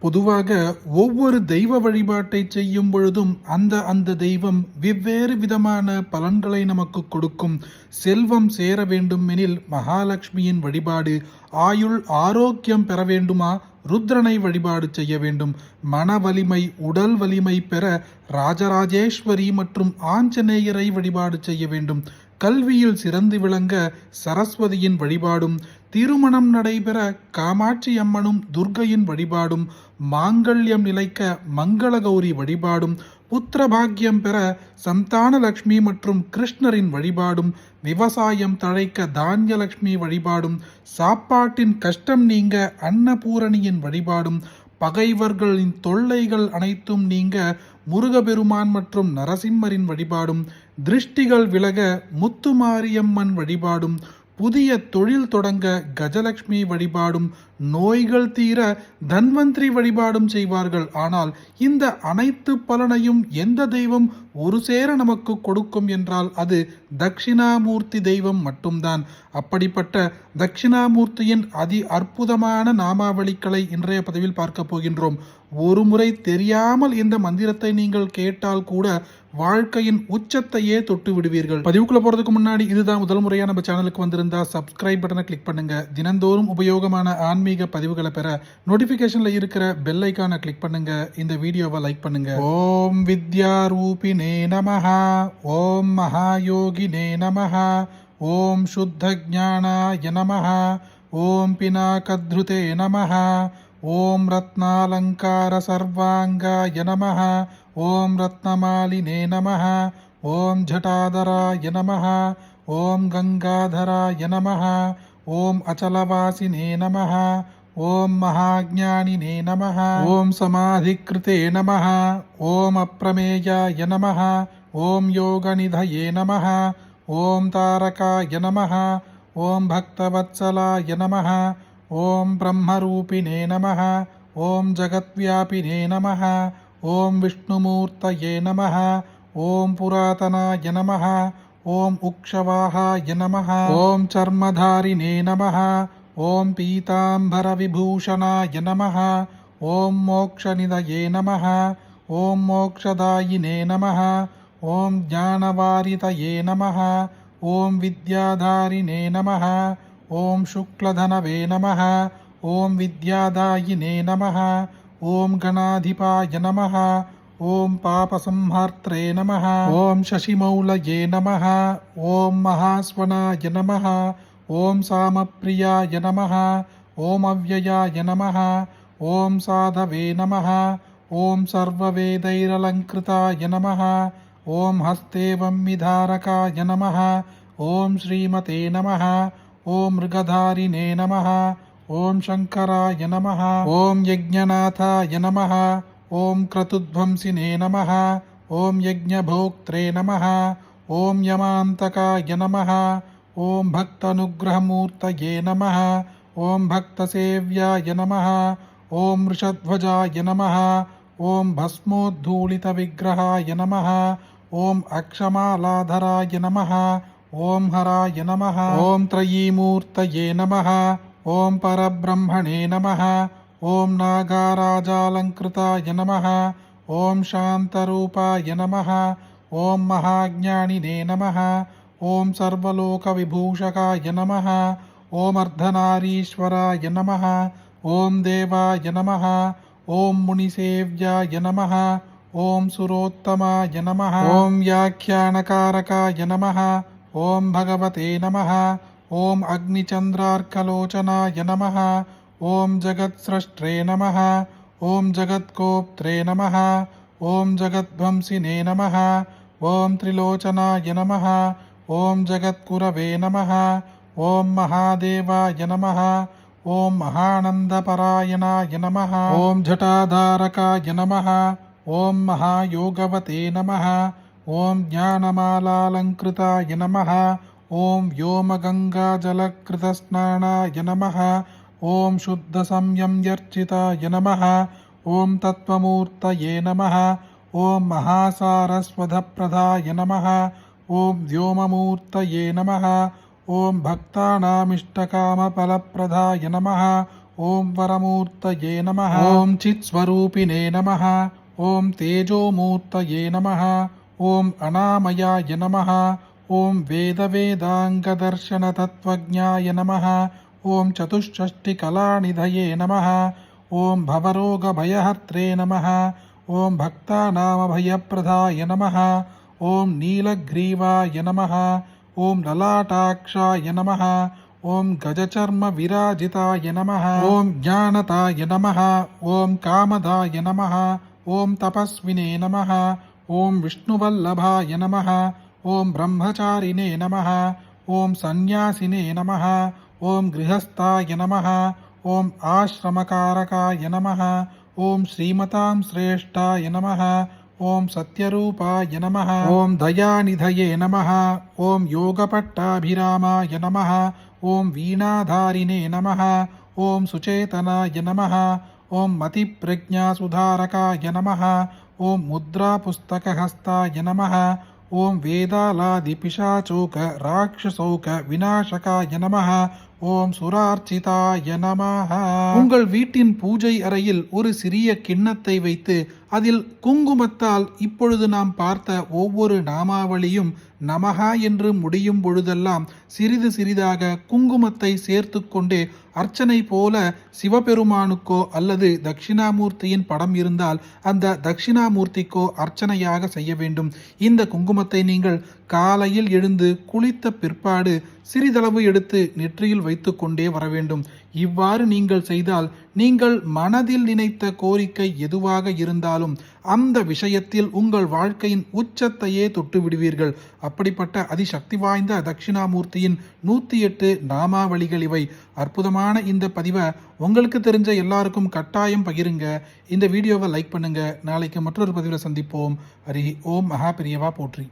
பொதுவாக ஒவ்வொரு தெய்வ வழிபாட்டை செய்யும் பொழுதும் அந்த அந்த தெய்வம் வெவ்வேறு விதமான பலன்களை நமக்கு கொடுக்கும். செல்வம் சேர வேண்டுமெனில் மகாலட்சுமியின் வழிபாடு ஆயுள் ஆரோக்கியம் பெற வேண்டுமா? ருத்ரனை வழிபாடு செய்ய வேண்டும். மன வலிமை உடல் வலிமை பெற ராஜராஜேஸ்வரி மற்றும் ஆஞ்சநேயரை வழிபாடு செய்ய வேண்டும். கல்வியில் சிறந்து விளங்க சரஸ்வதியின் வழிபாடும் திருமணம் நடைபெற காமாட்சி அம்மனும் துர்க்கையின் வழிபாடும் மாங்கல்யம் நிலைக்க மங்களகௌரி வழிபாடும் புத்திர பாக்கியம் பெற சந்தானலக்ஷ்மி மற்றும் கிருஷ்ணரின் வழிபாடும் விவசாயம் தழைக்க தானியலக்ஷ்மி வழிபாடும் சாப்பாட்டின் கஷ்டம் நீங்க அன்னபூரணியின் வழிபாடும் பகைவர்களின் தொல்லைகள் அனைத்தும் நீங்க முருகபெருமான் மற்றும் நரசிம்மரின் வழிபாடும் திருஷ்டிகள் விலக முத்துமாரியம்மன் வழிபாடும் புதிய தொழில் தொடங்க கஜலட்சுமி வழிபாடும் நோய்கள் தீர தன்வந்திரி வழிபாடும் செய்வார்கள். ஆனால் இந்த அனைத்து பலனையும் எந்த தெய்வம் ஒரு சேர நமக்கு கொடுக்கும் என்றால் அது தட்சிணாமூர்த்தி தெய்வம் மட்டும்தான். அப்படிப்பட்ட தட்சிணாமூர்த்தியின் அதி அற்புதமான நாமாவளிகளை இன்றைய பதிவில் பார்க்க போகின்றோம். ஒரு முறை தெரியாமல் இந்த மந்திரத்தை நீங்கள் கேட்டால் கூட வாழ்க்கையின் உச்சத்தையே தொட்டு விடுவீர்கள். பதிவுக்குள்ள போறதுக்கு முன்னாடி இதுதான் முதல் முறையா நம்ம சேனலுக்கு வந்திருந்தா சப்ஸ்கிரைப் பட்டனை கிளிக் பண்ணுங்க. தினந்தோறும் உபயோகமான ஆன்மீக பதிவுகளை பெற நோட்டிபிகேஷன்ல இருக்கிற பெல் ஐக்கான கிளிக் பண்ணுங்க. இந்த வீடியோவை லைக் பண்ணுங்க. ஓம் வித்யா ரூபினே நமஹா. ஓம் மகாயோகினே நமஹா. ஓம் சுத்த ஜானாய நமஹா. ஓம் பினாகத்ருதே நமஹா. ఓం రత్నాలంకార సర్వాంగాయ నమ ఓం రత్నమాలినే నమ ఓం జటాధరాయ నమ ఓం గంగాధరాయ నమ ఓం అచలవాసినే నమ ఓం మహాజ్ఞానినే నమ ఓం సమాధికృతే నమ ఓం అప్రమేయాయ నమ ఓం యోగనిధయే నమ ఓం తారకాయ నమ ఓం భక్తవత్సలాయ నమ ओं ब्रह्मरूपिणे नम ओं जगद्व्यापिने नम ओं विष्णुमूर्त नम ओं पुरातनाय नम ओं उक्षवाहाय नम ओं चर्मधारिणे नमः ॐ पीताम्बरविभूषणाय नमः ॐ मोक्षनिदये नमः ॐ मोक्षदायिने नमः ॐ ज्ञानवारितये नमः ॐ विद्याधारिणे नम ఓం శుక్లధనవే నమ ఓం విద్యాదాయినే నమ ఓం గణాధిపాయ నమ ఓం పాపసంహర్త్రే నమ ఓం శశిమౌలయే నమ ఓం మహాస్వనాయ నమ ఓం సామప్రియాయ నమ ఓం అవ్యయాయ నమ ఓం సాధవే నమ ఓం సర్వవేదైరలంకృతాయ నమ ఓం హస్తేవంధారకాయ నమ ఓం శ్రీమతే నమ ఓం మృగధారిణే నమ ఓం శంకరాయ నమ ఓం యజ్ఞనాథాయ నమ ఓం క్రతుధ్వంసినే నమ ఓం యజ్ఞభోక్త్రే నమ ఓం యమాంతకాయ నమ ఓం భక్తనుగ్రహమూర్తయే నమ ఓం భక్తసేవ్యాయ నమ ఓం వృషధ్వజాయ నమ ఓం భస్మోద్ధూళితవిగ్రహాయ నమ ఓం అక్షమాలాధరాయ నమ ఓం హరాయ నమ ఓం త్రయీమూర్తయే నమ ఓం పరబ్రహ్మణే నమ ఓం నాగారాజాలంకృతాయ నమ ఓం శాంతరూపాయ నమ ఓం మహాజ్ఞానినే నమ ఓం సర్వలోకవిభూషకాయ నమ ఓం అర్ధనారీశ్వరాయ నమ ఓం దేవాయ నమ ఓం మునిసేవ్యాయ నమ ఓం సురోత్తమాయ నమ ఓం వ్యాఖ్యానకారకాయ నమ ఓం భగవతే నమ ఓం అగ్నిచంద్రార్కలోచనాయ నమ ఓం జగత్స్రష్ట్రే నమ ఓం జగత్కోప్త్రే నమ ఓం జగద్వంసినే నమ ఓం త్రిలోచనాయ నమ ఓం జగత్కురవే నమ ఓం మహాదేవాయ నమ ఓం మహానందపరాయణాయ నమ ఓం జటాధారకాయ నమ ఓం మహాయోగవతే నమ ॐ ज्ञानमालालङ्कृताय नमः ॐ व्योमगङ्गाजलकृतस्नानाय नमः ॐ शुद्धसंयम्यर्चिताय नमः ॐ तत्त्वमूर्तये नमः ॐ महासारस्वधप्रदाय नमः ॐ व्योममूर्तये नमः ॐ भक्तानामिष्टकामफलप्रदाय नमः ॐ वरमूर्तये नमः ॐ चित्स्वरूपिणे नमः ॐ तेजोमूर्तये नमः ॐ अनामयाय नमः ॐ वेदवेदाङ्गदर्शनतत्त्वज्ञाय नमः ॐ चतुष्षष्टिकलानिधये नमः ॐ भवरोगभयहर्त्रे नमः ॐ भक्तानामभयप्रदाय नमः ॐ नीलग्रीवाय नमः ॐ ललाटाक्षाय नमः ॐ गजचर्मविराजिताय नमः ॐ ज्ञानताय नमः ॐ कामदाय नमः ॐ तपस्विने नमः ॐ विष्णुवल्लभाय नमः ॐ ब्रह्मचारिणे नमः ॐ सन्न्यासिने नमः ॐ गृहस्थाय नमः ॐ आश्रमकारकाय नमः ॐ श्रीमतां श्रेष्ठाय नमः ॐ सत्यरूपाय नमः ॐ दयानिधये नमः ॐ योगपट्टाभिरामाय नमः ॐ वीणाधारिणे नमः ॐ सुचेतनाय नमः ॐ मतिप्रज्ञासुधारकाय नमः ஓம் முத்ரா புஸ்தகஹஸ்தாய நம ஓம் வேதாலாதி பிஷாச்சோக ராட்சசோக விநாசகாய நம ஓம் சுரார்ச்சிதாய நமஹ. உங்கள் வீட்டின் பூஜை அறையில் ஒரு சிறிய கிண்ணத்தை வைத்து அதில் குங்குமத்தால் இப்பொழுது நாம் பார்த்த ஒவ்வொரு நாமாவளியும் நமஹா என்று முடியும் பொழுதெல்லாம் சிறிது சிறிதாக குங்குமத்தை சேர்த்து கொண்டே அர்ச்சனை போல சிவபெருமானுக்கோ அல்லது தட்சிணாமூர்த்தியின் படம் இருந்தால் அந்த தட்சிணாமூர்த்திக்கோ அர்ச்சனையாக செய்ய வேண்டும். இந்த குங்குமத்தை நீங்கள் காலையில் எழுந்து குளித்த பிற்பாடு சிறிதளவு எடுத்து நெற்றியில் வைத்து கொண்டே வர வேண்டும். இவ்வாறு நீங்கள் செய்தால் நீங்கள் மனதில் நினைத்த கோரிக்கை எதுவாக இருந்தாலும் அந்த விஷயத்தில் உங்கள் வாழ்க்கையின் உச்சத்தையே தொட்டு விடுவீர்கள் அப்படிப்பட்ட அதிசக்தி வாய்ந்த தட்சிணாமூர்த்தியின் நூற்றி எட்டு நாமாவளிகள் இவை. அற்புதமான இந்த பதிவை உங்களுக்கு தெரிஞ்ச எல்லாருக்கும் கட்டாயம் பகிருங்க. இந்த வீடியோவை லைக் பண்ணுங்க. நாளைக்கு மற்றொரு பதிவில் சந்திப்போம். ஹரி ஓம் மகா பிரியவா போற்றி.